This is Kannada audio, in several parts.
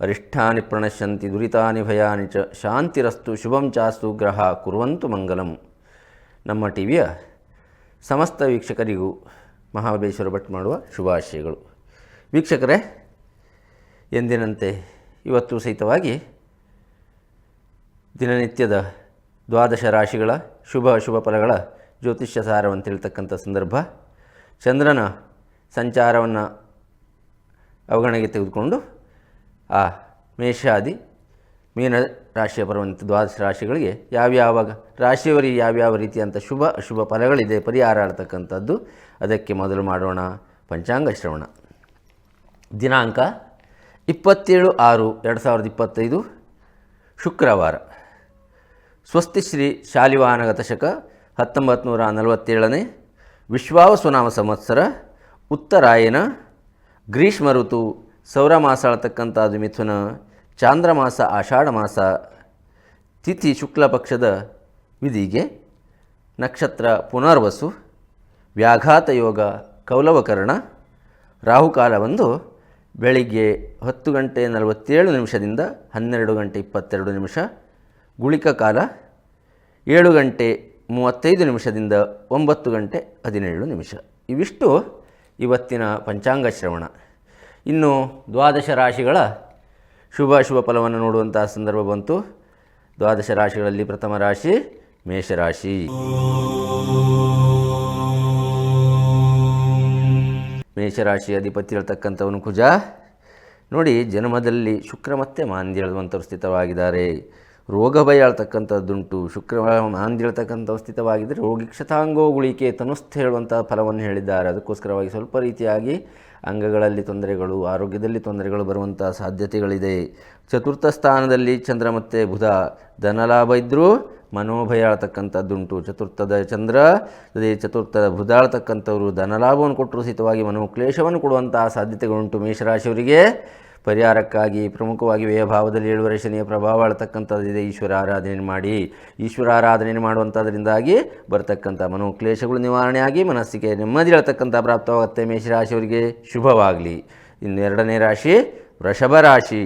ಅರಿಷ್ಠಾನಿ ಪ್ರಣಶ್ಯಂತಿ ದುರಿತಾನಿ ಭಯಾನಿ ಚ ಶಾಂತಿರಸ್ತು ಶುಭಂ ಚಾಸ್ತು ಗ್ರಹ ಕುರುವಂತು ಮಂಗಲಂ. ನಮ್ಮ ಟಿ ವಿಯ ಸಮಸ್ತ ವೀಕ್ಷಕರಿಗೂ ಮಹಾಬಲೇಶ್ವರ ಭಟ್ ಮಾಡುವ ಶುಭಾಶಯಗಳು. ವೀಕ್ಷಕರೇ, ಎಂದಿನಂತೆ ಇವತ್ತು ಸಹಿತವಾಗಿ ದಿನನಿತ್ಯದ ದ್ವಾದಶ ರಾಶಿಗಳ ಶುಭ ಶುಭ ಫಲಗಳ ಜ್ಯೋತಿಷ್ಯ ಸಾರವನ್ನು ತಿಳಿತಕ್ಕಂಥ ಸಂದರ್ಭ, ಚಂದ್ರನ ಸಂಚಾರವನ್ನು ಅವಗಣನೆಗೆ ತೆಗೆದುಕೊಂಡು ಆ ಮೇಷಾದಿ ಮೀನ ರಾಶಿಯ ಬರುವಂಥ ದ್ವಾದಶ ರಾಶಿಗಳಿಗೆ ಯಾವ್ಯಾವ ರಾಶಿಯವರಿಗೆ ಯಾವ್ಯಾವ ರೀತಿಯಂಥ ಶುಭ ಅಶುಭ ಫಲಗಳಿದೆ ಪರಿಹಾರ ಆಡ್ತಕ್ಕಂಥದ್ದು ಅದಕ್ಕೆ ಮೊದಲು ಮಾಡೋಣ ಪಂಚಾಂಗ ಶ್ರವಣ. ದಿನಾಂಕ ಇಪ್ಪತ್ತೇಳು ಆರು ಎರಡು ಸಾವಿರದ ಇಪ್ಪತ್ತೈದು, ಶುಕ್ರವಾರ. ಸ್ವಸ್ತಿ ಶ್ರೀ ಶಾಲಿವಾನಗತ ಶಕ ಹತ್ತೊಂಬತ್ತು ನೂರ ನಲವತ್ತೇಳನೇ, ವಿಶ್ವಾವಸುನಾಮ ಸಂವತ್ಸರ, ಉತ್ತರಾಯಣ, ಗ್ರೀಷ್ಮ ಋತು ಸೌರ ಮಾಸ ಅಳತಕ್ಕಂಥದ್ದು ಮಿಥುನ ಚಾಂದ್ರಮಾಸ ಆಷಾಢ ಮಾಸ, ತಿಥಿ ಶುಕ್ಲ ಪಕ್ಷದ ವಿಧಿಗೆ ನಕ್ಷತ್ರ ಪುನರ್ವಸು, ವ್ಯಾಘಾತ ಯೋಗ, ಕೌಲವಕರಣ ರಾಹುಕಾಲ ಒಂದು ಬೆಳಿಗ್ಗೆ ಹತ್ತು ಗಂಟೆ ನಲವತ್ತೇಳು ನಿಮಿಷದಿಂದ ಹನ್ನೆರಡು ಗಂಟೆ ಇಪ್ಪತ್ತೆರಡು ನಿಮಿಷ, ಗುಳಿಕ ಕಾಲ ಏಳು ಗಂಟೆ ಮೂವತ್ತೈದು ನಿಮಿಷದಿಂದ ಒಂಬತ್ತು ಗಂಟೆ ಹದಿನೇಳು ನಿಮಿಷ. ಇವಿಷ್ಟು ಇವತ್ತಿನ ಪಂಚಾಂಗ ಶ್ರವಣ. ಇನ್ನು ದ್ವಾದಶ ರಾಶಿಗಳ ಶುಭ ಶುಭ ಫಲವನ್ನು ನೋಡುವಂತಹ ಸಂದರ್ಭ ಬಂತು. ದ್ವಾದಶ ರಾಶಿಗಳಲ್ಲಿ ಪ್ರಥಮ ರಾಶಿ ಮೇಷರಾಶಿ. ಮೇಷರಾಶಿ ಅಧಿಪತಿ ಹೇಳ್ತಕ್ಕಂಥವನು ಕುಜ. ನೋಡಿ, ಜನ್ಮದಲ್ಲಿ ಶುಕ್ರ ಮತ್ತೆ ಮಾಂದಿ ಹೇಳುವಂಥವ್ರು ಸ್ಥಿತವಾಗಿದ್ದಾರೆ. ರೋಗ ಭಯ ಹೇಳ್ತಕ್ಕಂಥದ್ದುಂಟು. ಶುಕ್ರ ಮಾಂದ್ಯ ಹೇಳ್ತಕ್ಕಂಥವ್ರು ಸ್ಥಿತವಾಗಿದ್ದರೆ ರೋಗಿ ಕ್ಷತಾಂಗೋ ಗುಳಿಕೆ ತನುಸ್ಥ ಹೇಳುವಂಥ ಫಲವನ್ನು ಹೇಳಿದ್ದಾರೆ. ಅದಕ್ಕೋಸ್ಕರವಾಗಿ ಸ್ವಲ್ಪ ರೀತಿಯಾಗಿ ಅಂಗಗಳಲ್ಲಿ ತೊಂದರೆಗಳು, ಆರೋಗ್ಯದಲ್ಲಿ ತೊಂದರೆಗಳು ಬರುವಂಥ ಸಾಧ್ಯತೆಗಳಿದೆ. ಚತುರ್ಥ ಸ್ಥಾನದಲ್ಲಿ ಚಂದ್ರ ಮತ್ತು ಬುಧ ಧನಲಾಭ ಇದ್ದರೂ ಮನೋಭಯ ಆಳ್ತಕ್ಕಂಥದ್ದುಂಟು ಚತುರ್ಥದ ಚಂದ್ರ, ಅದೇ ಚತುರ್ಥದ ಬುಧ ಆಳ್ತಕ್ಕಂಥವ್ರು ಧನಲಾಭವನ್ನು ಕೊಟ್ಟರು ಸಹಿತವಾಗಿ ಮನೋಕ್ಲೇಶವನ್ನು ಕೊಡುವಂತಹ ಸಾಧ್ಯತೆಗಳುಂಟು ಮೇಷರಾಶಿಯವರಿಗೆ. ಪರಿಹಾರಕ್ಕಾಗಿ ಪ್ರಮುಖವಾಗಿ ವ್ಯಯಭಾವದಲ್ಲಿ ಏಳುವರೆ ಶನಿಯ ಪ್ರಭಾವ ಆಳ್ತಕ್ಕಂಥದ್ದಿದೆ ಈಶ್ವರ ಆರಾಧನೆ ಮಾಡಿ, ಈಶ್ವರ ಆರಾಧನೆ ಮಾಡುವಂಥದ್ರಿಂದಾಗಿ ಬರತಕ್ಕಂಥ ಮನೋಕ್ಲೇಶಗಳು ನಿವಾರಣೆಯಾಗಿ ಮನಸ್ಸಿಗೆ ನೆಮ್ಮದಿ ಹೇಳ್ತಕ್ಕಂಥ ಪ್ರಾಪ್ತವಾಗುತ್ತೆ. ಮೇಷರಾಶಿಯವರಿಗೆ ಶುಭವಾಗಲಿ. ಇನ್ನೆರಡನೇ ರಾಶಿ, ವೃಷಭ ರಾಶಿ.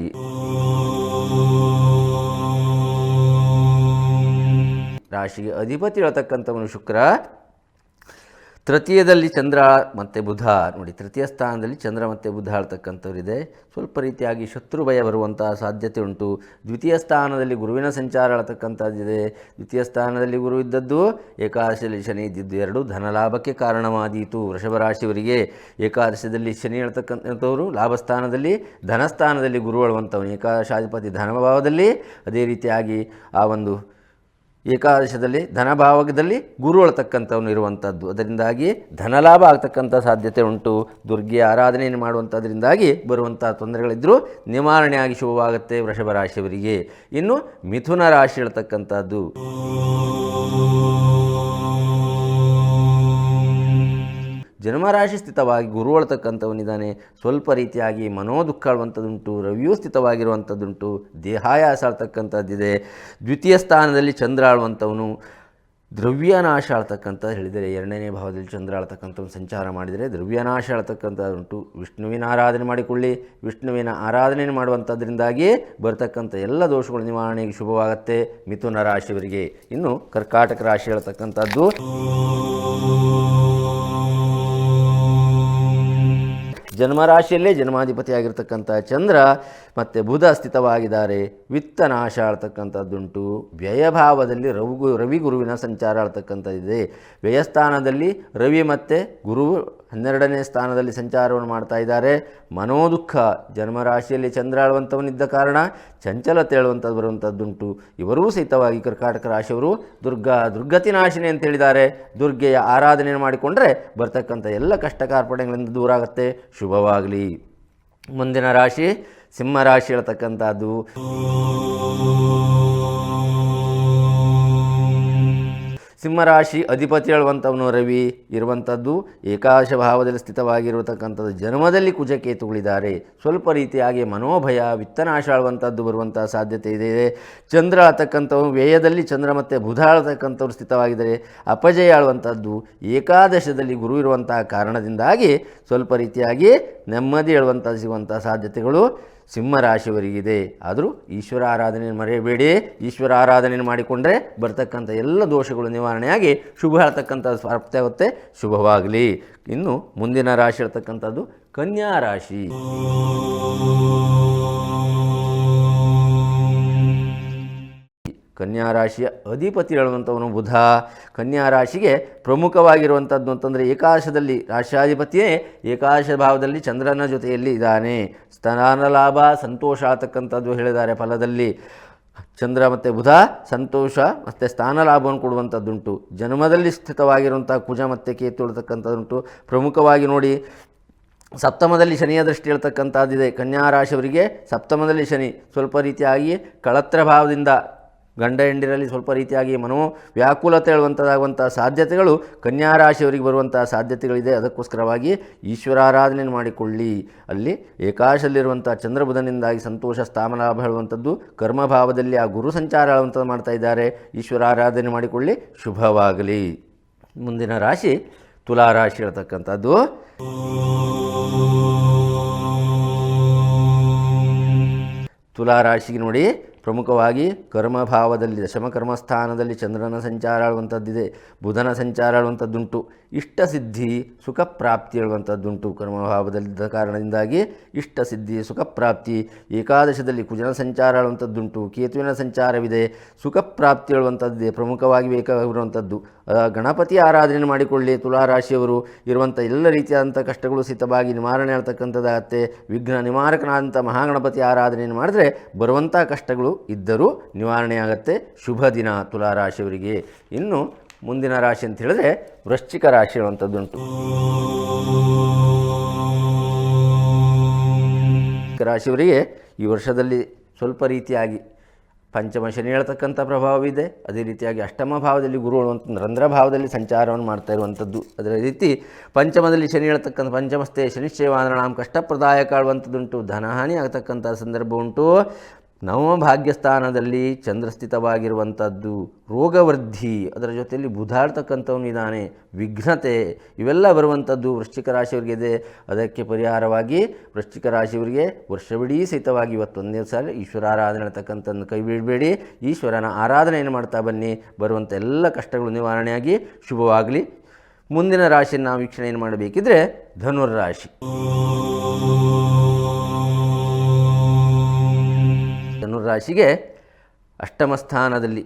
ರಾಶಿಗೆ ಅಧಿಪತಿ ಹೇಳ್ತಕ್ಕಂಥವನು ಶುಕ್ರ. ತೃತೀಯದಲ್ಲಿ ಚಂದ್ರ ಮತ್ತು ಬುಧ. ನೋಡಿ, ತೃತೀಯ ಸ್ಥಾನದಲ್ಲಿ ಚಂದ್ರ ಮತ್ತು ಬುಧ ಆಳ್ತಕ್ಕಂಥವ್ರಿದೆ ಸ್ವಲ್ಪ ರೀತಿಯಾಗಿ ಶತ್ರು ಭಯ ಬರುವಂತಹ ಸಾಧ್ಯತೆ ಉಂಟು. ದ್ವಿತೀಯ ಸ್ಥಾನದಲ್ಲಿ ಗುರುವಿನ ಸಂಚಾರ ಆಳ್ತಕ್ಕಂಥದ್ದಿದೆ ದ್ವಿತೀಯ ಸ್ಥಾನದಲ್ಲಿ ಗುರು ಇದ್ದದ್ದು ಏಕಾದಶದಲ್ಲಿ ಶನಿ ಇದ್ದಿದ್ದು ಎರಡು. ಧನಲಾಭಕ್ಕೆ ಕಾರಣವಾದೀತು ವೃಷಭ ರಾಶಿಯವರಿಗೆ. ಏಕಾದಶದಲ್ಲಿ ಶನಿ ಹೇಳ್ತಕ್ಕಂಥವ್ರು ಲಾಭಸ್ಥಾನದಲ್ಲಿ ಧನಸ್ಥಾನದಲ್ಲಿ ಗುರು ಅಳುವಂಥವನು. ಏಕಾದಶಾಧಿಪತಿ ಧನಭಾವದಲ್ಲಿ ಅದೇ ರೀತಿಯಾಗಿ ಆ ಒಂದು ಏಕಾದಶದಲ್ಲಿ ಧನಭಾವದಲ್ಲಿ ಗುರು ಅಳ್ತಕ್ಕಂಥವನು ಇರುವಂಥದ್ದು. ಅದರಿಂದಾಗಿ ಧನಲಾಭ ಆಗ್ತಕ್ಕಂಥ ಸಾಧ್ಯತೆ ಉಂಟು. ದುರ್ಗೆಯ ಆರಾಧನೆಯನ್ನು ಮಾಡುವಂಥದ್ರಿಂದಾಗಿ ಬರುವಂಥ ತೊಂದರೆಗಳಿದ್ದರೂ ನಿವಾರಣೆಯಾಗಿ ಶುಭವಾಗುತ್ತೆ ವೃಷಭ ರಾಶಿಯವರಿಗೆ. ಇನ್ನು ಮಿಥುನ ರಾಶಿ ಹೇಳ್ತಕ್ಕಂಥದ್ದು ಜನ್ಮರಾಶಿ ಸ್ಥಿತವಾಗಿ ಗುರು ಅಳ್ತಕ್ಕಂಥವನಿದ್ದಾನೆ ಸ್ವಲ್ಪ ರೀತಿಯಾಗಿ ಮನೋದುಃಖ ಆಳುವಂಥದ್ದುಂಟು ರವಿಯೂ ಸ್ಥಿತವಾಗಿರುವಂಥದ್ದುಂಟು ದೇಹಾಯಾಸ ಆಳ್ತಕ್ಕಂಥದ್ದಿದೆ ದ್ವಿತೀಯ ಸ್ಥಾನದಲ್ಲಿ ಚಂದ್ರ ಆಳುವಂಥವನು ದ್ರವ್ಯನಾಶ ಆಳ್ತಕ್ಕಂಥ ಹೇಳಿದರೆ ಎರಡನೇ ಭಾವದಲ್ಲಿ ಚಂದ್ರ ಆಳ್ತಕ್ಕಂಥವ್ನು ಸಂಚಾರ ಮಾಡಿದರೆ ದ್ರವ್ಯನಾಶ ಆಳ್ತಕ್ಕಂಥದ್ದುಂಟು. ವಿಷ್ಣುವಿನ ಆರಾಧನೆ ಮಾಡಿಕೊಳ್ಳಿ. ವಿಷ್ಣುವಿನ ಆರಾಧನೆ ಮಾಡುವಂಥದ್ರಿಂದಾಗಿ ಬರತಕ್ಕಂಥ ಎಲ್ಲ ದೋಷಗಳ ನಿವಾರಣೆಗೆ ಶುಭವಾಗುತ್ತೆ ಮಿಥುನ ರಾಶಿಯವರಿಗೆ. ಇನ್ನು ಕರ್ಕಾಟಕ ರಾಶಿ ಹೇಳ್ತಕ್ಕಂಥದ್ದು. ಜನ್ಮರಾಶಿಯಲ್ಲೇ ಜನ್ಮಾಧಿಪತಿಯಾಗಿರ್ತಕ್ಕಂಥ ಚಂದ್ರ ಮತ್ತು ಬುಧ ಸ್ಥಿತವಾಗಿದ್ದಾರೆ ವಿತ್ತ ನಾಶ ಆಳ್ತಕ್ಕಂಥದ್ದುಂಟು ವ್ಯಯಭಾವದಲ್ಲಿ ರವಿಗು ರವಿ ಗುರುವಿನ ಸಂಚಾರ ಆಳ್ತಕ್ಕಂಥದ್ದಿದೆ ವ್ಯಯಸ್ಥಾನದಲ್ಲಿ ರವಿ ಮತ್ತು ಗುರು ಹನ್ನೆರಡನೇ ಸ್ಥಾನದಲ್ಲಿ ಸಂಚಾರವನ್ನು ಮಾಡ್ತಾ ಇದ್ದಾರೆ. ಮನೋದುಃಖ, ಜನ್ಮರಾಶಿಯಲ್ಲಿ ಚಂದ್ರ ಆಳುವಂಥವನಿದ್ದ ಕಾರಣ ಚಂಚಲತೆ ಹೇಳುವಂಥದ್ದು ಬರುವಂಥದ್ದುಂಟು ಇವರೂ ಸಹಿತವಾಗಿ ಕರ್ಕಾಟಕ ರಾಶಿಯವರು ದುರ್ಗಾ, ದುರ್ಗತಿ ನಾಶಿನಿ ಅಂತ ಹೇಳಿದ್ದಾರೆ. ದುರ್ಗೆಯ ಆರಾಧನೆ ಮಾಡಿಕೊಂಡ್ರೆ ಬರ್ತಕ್ಕಂಥ ಎಲ್ಲ ಕಷ್ಟ ಕಾರ್ಪಣ್ಯಗಳಿಂದ ದೂರ ಆಗುತ್ತೆ ಶುಭವಾಗಲಿ. ಮುಂದಿನ ರಾಶಿ ಸಿಂಹರಾಶಿ ಹೇಳ್ತಕ್ಕಂಥದ್ದು. ಸಿಂಹರಾಶಿ ಅಧಿಪತಿ ಹೇಳುವಂಥವನು ರವಿ ಇರುವಂಥದ್ದು ಏಕಾಶ ಭಾವದಲ್ಲಿ ಸ್ಥಿತವಾಗಿರತಕ್ಕಂಥದ್ದು. ಜನ್ಮದಲ್ಲಿ ಕುಜಕೇತುಗಳಿದ್ದಾರೆ. ಸ್ವಲ್ಪ ರೀತಿಯಾಗಿ ಮನೋಭಯ, ವಿತ್ತನಾಶ ಆಳುವಂಥದ್ದು ಬರುವಂಥ ಸಾಧ್ಯತೆ ಇದೆ. ಚಂದ್ರ ಆಳ್ತಕ್ಕಂಥವು ವ್ಯಯದಲ್ಲಿ ಚಂದ್ರ ಮತ್ತು ಬುಧ ಆಳ್ತಕ್ಕಂಥವ್ರು ಸ್ಥಿತವಾಗಿದ್ದಾರೆ. ಅಪಜಯ ಆಳುವಂಥದ್ದು ಏಕಾದಶದಲ್ಲಿ ಗುರು ಇರುವಂತಹ ಕಾರಣದಿಂದಾಗಿ ಸ್ವಲ್ಪ ರೀತಿಯಾಗಿ ನೆಮ್ಮದಿ ಹೇಳುವಂಥ ಸಿಗುವಂಥ ಸಾಧ್ಯತೆಗಳು ಸಿಂಹರಾಶಿಯವರಿಗಿದೆ. ಆದರೂ ಈಶ್ವರ ಆರಾಧನೆಯನ್ನು ಮರೆಯಬೇಡಿ. ಈಶ್ವರ ಆರಾಧನೆಯನ್ನು ಮಾಡಿಕೊಂಡ್ರೆ ಬರ್ತಕ್ಕಂಥ ಎಲ್ಲ ದೋಷಗಳು ನಿವಾರಣೆಯಾಗಿ ಶುಭ ಹೇಳ್ತಕ್ಕಂಥ ಆಗುತ್ತೆ. ಶುಭವಾಗಲಿ. ಇನ್ನು ಮುಂದಿನ ರಾಶಿ ಇರತಕ್ಕಂಥದ್ದು ಕನ್ಯಾ ರಾಶಿ. ಕನ್ಯಾ ರಾಶಿಯ ಅಧಿಪತಿ ಹೇಳುವಂಥವನು ಬುಧ. ಕನ್ಯಾ ರಾಶಿಗೆ ಪ್ರಮುಖವಾಗಿರುವಂಥದ್ದು ಅಂತಂದರೆ ಏಕಾಶದಲ್ಲಿ ರಾಶಾಧಿಪತಿಯೇ ಏಕಾಶ ಭಾವದಲ್ಲಿ ಚಂದ್ರನ ಜೊತೆಯಲ್ಲಿ ಇದ್ದಾನೆ. ಸ್ಥಾನ ಲಾಭ, ಸಂತೋಷ ಆತಕ್ಕಂಥದ್ದು ಹೇಳಿದ್ದಾರೆ ಫಲದಲ್ಲಿ. ಚಂದ್ರ ಮತ್ತು ಬುಧ, ಸಂತೋಷ ಮತ್ತು ಸ್ಥಾನ ಲಾಭವನ್ನು ಕೊಡುವಂಥದ್ದುಂಟು. ಜನ್ಮದಲ್ಲಿ ಸ್ಥಿತವಾಗಿರುವಂಥ ಕುಜ ಮತ್ತು ಕೇತು ಹೇಳ್ತಕ್ಕಂಥದ್ದುಂಟು ಪ್ರಮುಖವಾಗಿ ನೋಡಿ, ಸಪ್ತಮದಲ್ಲಿ ಶನಿಯ ದೃಷ್ಟಿ ಹೇಳ್ತಕ್ಕಂಥದ್ದಿದೆ. ಕನ್ಯಾ ರಾಶಿಯವರಿಗೆ ಸಪ್ತಮದಲ್ಲಿ ಶನಿ ಸ್ವಲ್ಪ ರೀತಿಯಾಗಿ ಕಳತ್ರ ಭಾವದಿಂದ ಗಂಡ ಹೆಂಡಿರಲ್ಲಿ ಸ್ವಲ್ಪ ರೀತಿಯಾಗಿ ಮನೋ ವ್ಯಾಕುಲತೆ ಹೇಳುವಂಥದ್ದಾಗುವಂಥ ಸಾಧ್ಯತೆಗಳು ಕನ್ಯಾ ರಾಶಿಯವರಿಗೆ ಬರುವಂಥ ಸಾಧ್ಯತೆಗಳಿದೆ. ಅದಕ್ಕೋಸ್ಕರವಾಗಿ ಈಶ್ವರಾರಾಧನೆ ಮಾಡಿಕೊಳ್ಳಿ. ಅಲ್ಲಿ ಏಕಾಶದಲ್ಲಿರುವಂಥ ಚಂದ್ರಬುಧನಿಂದಾಗಿ ಸಂತೋಷ, ಸ್ಥಾಮಲಾಭ ಹೇಳುವಂಥದ್ದು ಕರ್ಮಭಾವದಲ್ಲಿ ಆ ಗುರು ಸಂಚಾರ ಹೇಳುವಂಥದ್ದು ಮಾಡ್ತಾ ಇದ್ದಾರೆ. ಈಶ್ವರಾರಾಧನೆ ಮಾಡಿಕೊಳ್ಳಿ. ಶುಭವಾಗಲಿ. ಮುಂದಿನ ರಾಶಿ ತುಲಾ ರಾಶಿ ಹೇಳ್ತಕ್ಕಂಥದ್ದು. ತುಲಾ ರಾಶಿಗೆ ನೋಡಿ ಪ್ರಮುಖವಾಗಿ ಕರ್ಮಭಾವದಲ್ಲಿ, ದಶಮಕರ್ಮಸ್ಥಾನದಲ್ಲಿ ಚಂದ್ರನ ಸಂಚಾರ ಆಳುವಂಥದ್ದಿದೆ, ಬುಧನ ಸಂಚಾರ ಆಳುವಂಥದ್ದುಂಟು, ಇಷ್ಟಸಿದ್ಧಿ ಸುಖ ಪ್ರಾಪ್ತಿ ಹೇಳುವಂಥದ್ದುಂಟು ಕರ್ಮಭಾವದಲ್ಲಿದ್ದ ಕಾರಣದಿಂದಾಗಿ ಇಷ್ಟಸಿದ್ಧಿ ಸುಖ ಪ್ರಾಪ್ತಿ ಏಕಾದಶದಲ್ಲಿ ಕುಜನ ಸಂಚಾರ ಆಳುವಂಥದ್ದುಂಟು, ಕೇತುವಿನ ಸಂಚಾರವಿದೆ ಸುಖ ಪ್ರಾಪ್ತಿ ಹೇಳುವಂಥದ್ದಿದೆ ಪ್ರಮುಖವಾಗಿ ಬೇಕಾಗಿರುವಂಥದ್ದು. ಗಣಪತಿ ಆರಾಧನೆ ಮಾಡಿಕೊಳ್ಳಿ, ತುಲಾರಾಶಿಯವರು ಇರುವಂಥ ಎಲ್ಲ ರೀತಿಯಾದಂಥ ಕಷ್ಟಗಳು ಸಿತವಾಗಿ ನಿವಾರಣೆ ಆಗ್ತಕ್ಕಂಥದ್ದಾಗತ್ತೆ. ವಿಘ್ನ ನಿವಾರಕನಾದಂಥ ಮಹಾಗಣಪತಿ ಆರಾಧನೆಯನ್ನು ಮಾಡಿದ್ರೆ ಬರುವಂಥ ಕಷ್ಟಗಳು ಇದ್ದರೂ ನಿವಾರಣೆಯಾಗತ್ತೆ ಶುಭ ದಿನ ತುಲಾರಾಶಿಯವರಿಗೆ ಇನ್ನು ಮುಂದಿನ ರಾಶಿ ಅಂತ ಹೇಳಿದ್ರೆ ವೃಶ್ಚಿಕ ರಾಶಿ ಅನ್ನುವಂಥದ್ದುಂಟು ರಾಶಿಯವರಿಗೆ ಈ ವರ್ಷದಲ್ಲಿ ಸ್ವಲ್ಪ ರೀತಿಯಾಗಿ ಪಂಚಮ ಶನಿ ಹೇಳ್ತಕ್ಕಂಥ ಪ್ರಭಾವವಿದೆ. ಅದೇ ರೀತಿಯಾಗಿ ಅಷ್ಟಮ ಭಾವದಲ್ಲಿ ಗುರು ಅನ್ನುವಂಥ ರಂಧ್ರ ಭಾವದಲ್ಲಿ ಸಂಚಾರವನ್ನು ಮಾಡ್ತಾ ಇರುವಂಥದ್ದು. ಅದರ ರೀತಿ ಪಂಚಮದಲ್ಲಿ ಶನಿ ಹೇಳ್ತಕ್ಕಂಥ ಪಂಚಮಸ್ಥೆ ಶನಿಶ್ಚಯವಾದ ನಾಮ ಕಷ್ಟಪ್ರದಾಯಕ ಆಳುವಂಥದ್ದುಂಟು ಧನಹಾನಿ ಆಗತಕ್ಕಂಥ ಸಂದರ್ಭ ಉಂಟು. ನವಮ ಭಾಗ್ಯಸ್ಥಾನದಲ್ಲಿ ಚಂದ್ರ ಸ್ಥಿತವಾಗಿರುವಂಥದ್ದು ರೋಗವೃದ್ಧಿ, ಅದರ ಜೊತೆಯಲ್ಲಿ ಬುಧಾರ್ತಕ್ಕಂಥವನು ಇದ್ದಾನೆ ವಿಘ್ನತೆ, ಇವೆಲ್ಲ ಬರುವಂಥದ್ದು ವೃಶ್ಚಿಕ ರಾಶಿಯವರಿಗಿದೆ. ಅದಕ್ಕೆ ಪರಿಹಾರವಾಗಿ ವೃಶ್ಚಿಕ ರಾಶಿಯವರಿಗೆ ವರ್ಷವಿಡೀ ಸಹಿತವಾಗಿ ಇವತ್ತೊಂದೇ ಸಲ ಈಶ್ವರ ಆರಾಧನೆ ಹೇಳ್ತಕ್ಕಂಥದ್ದು ಕೈ ಬಿಡಬೇಡಿ ಈಶ್ವರನ ಆರಾಧನೆಯನ್ನು ಮಾಡ್ತಾ ಬನ್ನಿ. ಬರುವಂಥ ಎಲ್ಲ ಕಷ್ಟಗಳು ನಿವಾರಣೆಯಾಗಿ ಶುಭವಾಗಲಿ. ಮುಂದಿನ ರಾಶಿಯನ್ನು ನಾವು ಏನು ಮಾಡಬೇಕಿದ್ರೆ ಧನುರ್ರಾಶಿ ಧನುರಾಶಿಗೆ ಅಷ್ಟಮ ಸ್ಥಾನದಲ್ಲಿ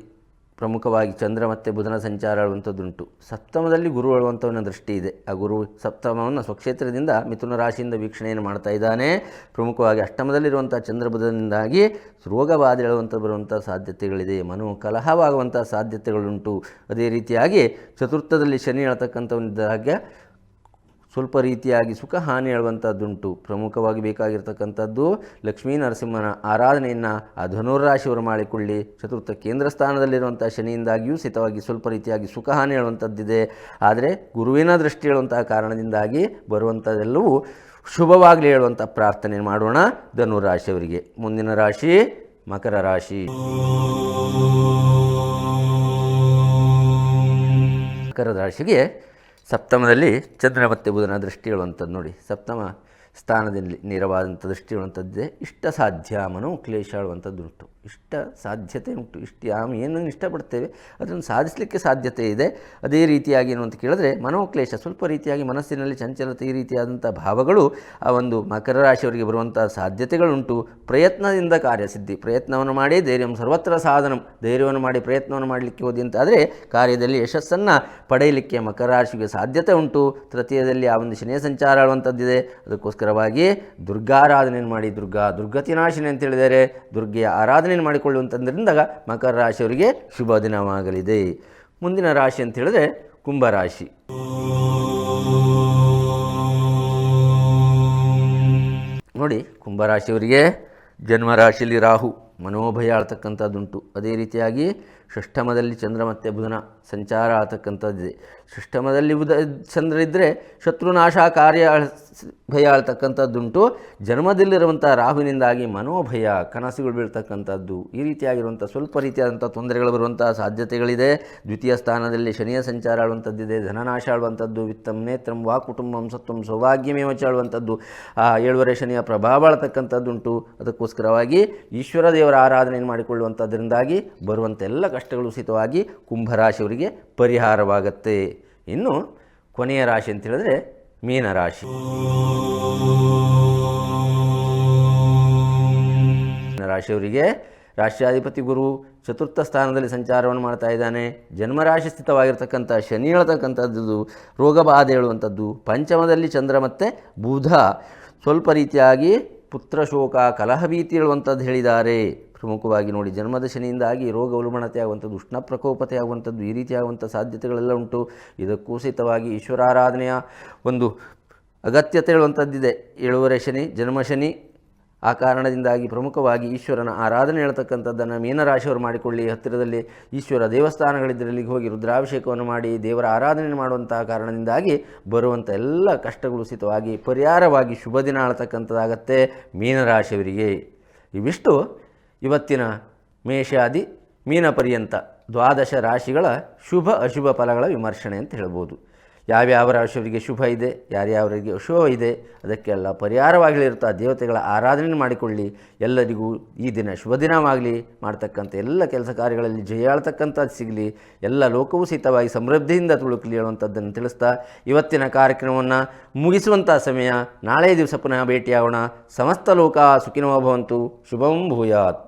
ಪ್ರಮುಖವಾಗಿ ಚಂದ್ರ ಮತ್ತು ಬುಧನ ಸಂಚಾರ ಆಳುವಂಥದ್ದುಂಟು. ಸಪ್ತಮದಲ್ಲಿ ಗುರು ಆಳುವಂಥವನ ದೃಷ್ಟಿ ಇದೆ. ಆ ಗುರು ಸಪ್ತಮವನ್ನು ಸ್ವಕ್ಷೇತ್ರದಿಂದ ಮಿಥುನ ರಾಶಿಯಿಂದ ವೀಕ್ಷಣೆಯನ್ನು ಮಾಡ್ತಾ ಇದ್ದಾನೆ. ಪ್ರಮುಖವಾಗಿ ಅಷ್ಟಮದಲ್ಲಿರುವಂಥ ಚಂದ್ರ ಬುಧನಿಂದಾಗಿ ರೋಗಬಾಧೆ ಹೇಳುವಂಥ ಬರುವಂಥ ಸಾಧ್ಯತೆಗಳಿದೆ. ಮನೋ ಕಲಹವಾಗುವಂಥ ಸಾಧ್ಯತೆಗಳುಂಟು. ಅದೇ ರೀತಿಯಾಗಿ ಚತುರ್ಥದಲ್ಲಿ ಶನಿ ಹೇಳ್ತಕ್ಕಂಥವನಿದ್ದಾಗ ಸ್ವಲ್ಪ ರೀತಿಯಾಗಿ ಸುಖ ಹಾನಿ ಹೇಳುವಂಥದ್ದುಂಟು ಪ್ರಮುಖವಾಗಿ ಬೇಕಾಗಿರ್ತಕ್ಕಂಥದ್ದು ಲಕ್ಷ್ಮೀ ನರಸಿಂಹನ ಆರಾಧನೆಯನ್ನು ಆ ಧನುರಾಶಿಯವರು ಮಾಡಿಕೊಳ್ಳಿ. ಚತುರ್ಥ ಕೇಂದ್ರ ಸ್ಥಾನದಲ್ಲಿರುವಂಥ ಶನಿಯಿಂದಾಗಿಯೂ ಸಹಿತವಾಗಿ ಸ್ವಲ್ಪ ರೀತಿಯಾಗಿ ಸುಖ ಹಾನಿ ಹೇಳುವಂಥದ್ದಿದೆ ಆದರೆ ಗುರುವಿನ ದೃಷ್ಟಿ ಹೇಳುವಂತಹ ಕಾರಣದಿಂದಾಗಿ ಬರುವಂಥದ್ದೆಲ್ಲವೂ ಶುಭವಾಗಲಿ ಹೇಳುವಂಥ ಪ್ರಾರ್ಥನೆ ಮಾಡೋಣ ಧನುರಾಶಿಯವರಿಗೆ ಮುಂದಿನ ರಾಶಿ ಮಕರ ರಾಶಿ. ಮಕರ ರಾಶಿಗೆ ಸಪ್ತಮದಲ್ಲಿ ಚಂದ್ರ ಮತ್ತು ಬುಧನ ದೃಷ್ಟಿ ಹೇಳುವಂಥದ್ದು ನೋಡಿ. ಸಪ್ತಮ ಸ್ಥಾನದಲ್ಲಿ ನೇರವಾದಂಥ ದೃಷ್ಟಿ ಹೇಳುವಂಥದ್ದೇ ಇಷ್ಟ ಸಾಧ್ಯ ಮನೋ ಕ್ಲೇಶ ಹೇಳುವಂಥದ್ದು ಉಂಟು. ಇಷ್ಟ ಸಾಧ್ಯತೆ ಉಂಟು, ಇಷ್ಟು ಯಾವ ಏನನ್ನು ಇಷ್ಟಪಡ್ತೇವೆ ಅದನ್ನು ಸಾಧಿಸಲಿಕ್ಕೆ ಸಾಧ್ಯತೆ ಇದೆ. ಅದೇ ರೀತಿಯಾಗಿ ಏನು ಅಂತ ಕೇಳಿದ್ರೆ ಮನೋಕ್ಲೇಶ, ಸ್ವಲ್ಪ ರೀತಿಯಾಗಿ ಮನಸ್ಸಿನಲ್ಲಿ ಚಂಚಲತೆ ಈ ರೀತಿಯಾದಂಥ ಭಾವಗಳು ಆ ಒಂದು ಮಕರ ರಾಶಿಯವರಿಗೆ ಬರುವಂಥ ಸಾಧ್ಯತೆಗಳುಂಟು. ಪ್ರಯತ್ನದಿಂದ ಕಾರ್ಯಸಿದ್ಧಿ, ಪ್ರಯತ್ನವನ್ನು ಮಾಡಿ ಧೈರ್ಯಂ ಸರ್ವತ್ರ ಸಾಧನ, ಧೈರ್ಯವನ್ನು ಮಾಡಿ ಪ್ರಯತ್ನವನ್ನು ಮಾಡಲಿಕ್ಕೆ ಹೋದಿ ಅಂತಾದರೆ ಕಾರ್ಯದಲ್ಲಿ ಯಶಸ್ಸನ್ನು ಪಡೆಯಲಿಕ್ಕೆ ಮಕರ ರಾಶಿಗೆ ಸಾಧ್ಯತೆ ಉಂಟು. ತೃತೀಯದಲ್ಲಿ ಆ ಒಂದು ಶನಿಯ ಸಂಚಾರ ಆಳುವಂಥದ್ದಿದೆ. ಅದಕ್ಕೋಸ್ಕರವಾಗಿ ದುರ್ಗಾರಾಧನೆಯನ್ನು ಮಾಡಿ, ದುರ್ಗಾ ದುರ್ಗತಿನಾಶಿನಿ ಅಂತ ಹೇಳಿದರೆ ದುರ್ಗೆಯ ಆರಾಧನೆಯನ್ನು ಮಾಡಿಕೊಳ್ಳುವಂತಂದ್ರಿಂದ ಮಕರ ರಾಶಿಯವರಿಗೆ ಶುಭ ದಿನವಾಗಲಿದೆ. ಮುಂದಿನ ರಾಶಿ ಅಂತ ಹೇಳಿದ್ರೆ ಕುಂಭರಾಶಿ ನೋಡಿ ಕುಂಭರಾಶಿಯವರಿಗೆ ಜನ್ಮರಾಶಿಯಲ್ಲಿ ರಾಹು ಮನೋಭಯ ಆಳ್ತಕ್ಕಂಥದ್ದುಂಟು. ಅದೇ ರೀತಿಯಾಗಿ ಷಷ್ಠಮದಲ್ಲಿ ಚಂದ್ರ ಮತ್ತು ಬುಧನ ಸಂಚಾರ ಆಳ್ತಕ್ಕಂಥದ್ದಿದೆ ಷಷ್ಠಮದಲ್ಲಿ ಬುಧ, ಚಂದ್ರ ಇದ್ದರೆ ಶತ್ರುನಾಶ ಕಾರ್ಯ ಭಯ ಆಳ್ತಕ್ಕಂಥದ್ದುಂಟು ಜನ್ಮದಲ್ಲಿರುವಂಥ ರಾಹುವಿನಿಂದಾಗಿ ಮನೋಭಯ, ಕನಸುಗಳು ಬೀಳ್ತಕ್ಕಂಥದ್ದು ಈ ರೀತಿಯಾಗಿರುವಂಥ ಸ್ವಲ್ಪ ರೀತಿಯಾದಂಥ ತೊಂದರೆಗಳು ಬರುವಂಥ ಸಾಧ್ಯತೆಗಳಿದೆ. ದ್ವಿತೀಯ ಸ್ಥಾನದಲ್ಲಿ ಶನಿಯ ಸಂಚಾರ ಆಳುವಂಥದ್ದಿದೆ, ಧನನಾಶ ಆಳುವಂಥದ್ದು, ವಿತ್ತಂ, ನೇತ್ರಂ, ವಾ ಕುಟುಂಬಂ, ಸತ್ವಂ ಸೌಭಾಗ್ಯಮೇವಚ ಆಳುವಂಥದ್ದು. ಆ ಏಳುವರೆ ಶನಿಯ ಪ್ರಭಾವ ಆಳ್ತಕ್ಕಂಥದ್ದುಂಟು ಅದಕ್ಕೋಸ್ಕರವಾಗಿ ಈಶ್ವರ ದೇವರ ಆರಾಧನೆಯನ್ನು ಮಾಡಿಕೊಳ್ಳುವಂಥದ್ರಿಂದಾಗಿ ಬರುವಂಥ ಎಲ್ಲ ಕಷ್ಟಗಳು ಉಚಿತವಾಗಿ ಕುಂಭರಾಶಿಯವರಿಗೆ ಪರಿಹಾರವಾಗತ್ತೆ. ಇನ್ನು ಕೊನೆಯ ರಾಶಿ ಅಂತ ಹೇಳಿದ್ರೆ ಮೀನರಾಶಿ. ರಾಶಿಯವರಿಗೆ ರಾಷ್ಟ್ರಾಧಿಪತಿ ಗುರು ಚತುರ್ಥ ಸ್ಥಾನದಲ್ಲಿ ಸಂಚಾರವನ್ನು ಮಾಡ್ತಾ ಇದ್ದಾನೆ. ಜನ್ಮರಾಶಿ ಸ್ಥಿತವಾಗಿರ್ತಕ್ಕಂಥ ಶನಿ ಹೇಳ್ತಕ್ಕಂಥದ್ದು ರೋಗಬಾಧೆ ಹೇಳುವಂಥದ್ದು, ಪಂಚಮದಲ್ಲಿ ಚಂದ್ರ ಮತ್ತು ಬುಧ ಸ್ವಲ್ಪ ರೀತಿಯಾಗಿ ಪುತ್ರ ಶೋಕ ಕಲಹ ಭೀತಿ ಹೇಳುವಂಥದ್ದು ಹೇಳಿದ್ದಾರೆ. ಪ್ರಮುಖವಾಗಿ ನೋಡಿ ಜನ್ಮದ ಶನಿಯಿಂದಾಗಿ ರೋಗ ಉಲ್ಬಣತೆ ಆಗುವಂಥದ್ದು ಉಷ್ಣ ಪ್ರಕೋಪತೆ ಆಗುವಂಥದ್ದು ಈ ರೀತಿಯಾಗುವಂಥ ಸಾಧ್ಯತೆಗಳೆಲ್ಲ ಉಂಟು. ಇದಕ್ಕೂ ಸಹಿತವಾಗಿ ಈಶ್ವರಾರಾಧನೆಯ ಒಂದು ಅಗತ್ಯತೆ ಹೇಳುವಂಥದ್ದಿದೆ ಏಳುವರೆ ಶನಿ, ಜನ್ಮ ಶನಿ, ಆ ಕಾರಣದಿಂದಾಗಿ ಪ್ರಮುಖವಾಗಿ ಈಶ್ವರನ ಆರಾಧನೆ ಹೇಳ್ತಕ್ಕಂಥದ್ದನ್ನು ಮೀನರಾಶಿಯವರು ಮಾಡಿಕೊಳ್ಳಿ. ಹತ್ತಿರದಲ್ಲಿ ಈಶ್ವರ ದೇವಸ್ಥಾನಗಳಿದ್ದರಲ್ಲಿ ಹೋಗಿ ರುದ್ರಾಭಿಷೇಕವನ್ನು ಮಾಡಿ ದೇವರ ಆರಾಧನೆ ಮಾಡುವಂತಹ ಕಾರಣದಿಂದಾಗಿ ಬರುವಂಥ ಎಲ್ಲ ಕಷ್ಟಗಳು ಉಚಿತವಾಗಿ ಪರಿಹಾರವಾಗಿ ಶುಭ ದಿನ ಆಳ್ತಕ್ಕಂಥದ್ದಾಗತ್ತೆ ಮೀನರಾಶಿಯವರಿಗೆ ಇವಿಷ್ಟು ಇವತ್ತಿನ ಮೇಷಾದಿ ಮೀನಪರ್ಯಂತ ದ್ವಾದಶ ರಾಶಿಗಳ ಶುಭ ಅಶುಭ ಫಲಗಳ ವಿಮರ್ಶನೆ ಅಂತ ಹೇಳ್ಬೋದು. ಯಾವ್ಯಾವ ರಾಶಿಯವರಿಗೆ ಶುಭ ಇದೆ, ಯಾರ್ಯಾವರಿಗೆ ಅಶುಭ ಇದೆ ಅದಕ್ಕೆಲ್ಲ ಪರಿಹಾರವಾಗಲಿರುತ್ತಾ ದೇವತೆಗಳ ಆರಾಧನೆ ಮಾಡಿಕೊಳ್ಳಿ. ಎಲ್ಲರಿಗೂ ಈ ದಿನ ಶುಭ ದಿನವಾಗಲಿ. ಮಾಡ್ತಕ್ಕಂಥ ಎಲ್ಲ ಕೆಲಸ ಕಾರ್ಯಗಳಲ್ಲಿ ಜಯಾಳ್ತಕ್ಕಂಥದ್ದು ಸಿಗಲಿ. ಎಲ್ಲ ಲೋಕವೂ ಸಹಿತವಾಗಿ ಸಮೃದ್ಧಿಯಿಂದ ತುಳುಕಲಿ ಹೇಳುವಂಥದ್ದನ್ನು ತಿಳಿಸ್ತಾ ಇವತ್ತಿನ ಕಾರ್ಯಕ್ರಮವನ್ನು ಮುಗಿಸುವಂಥ ಸಮಯ. ನಾಳೆ ದಿವಸ ಪುನಃ ಭೇಟಿಯಾಗೋಣ. ಸಮಸ್ತ ಲೋಕ ಸುಖಿನೋ ಭವಂತು. ಶುಭಂ ಭೂಯಾತ್.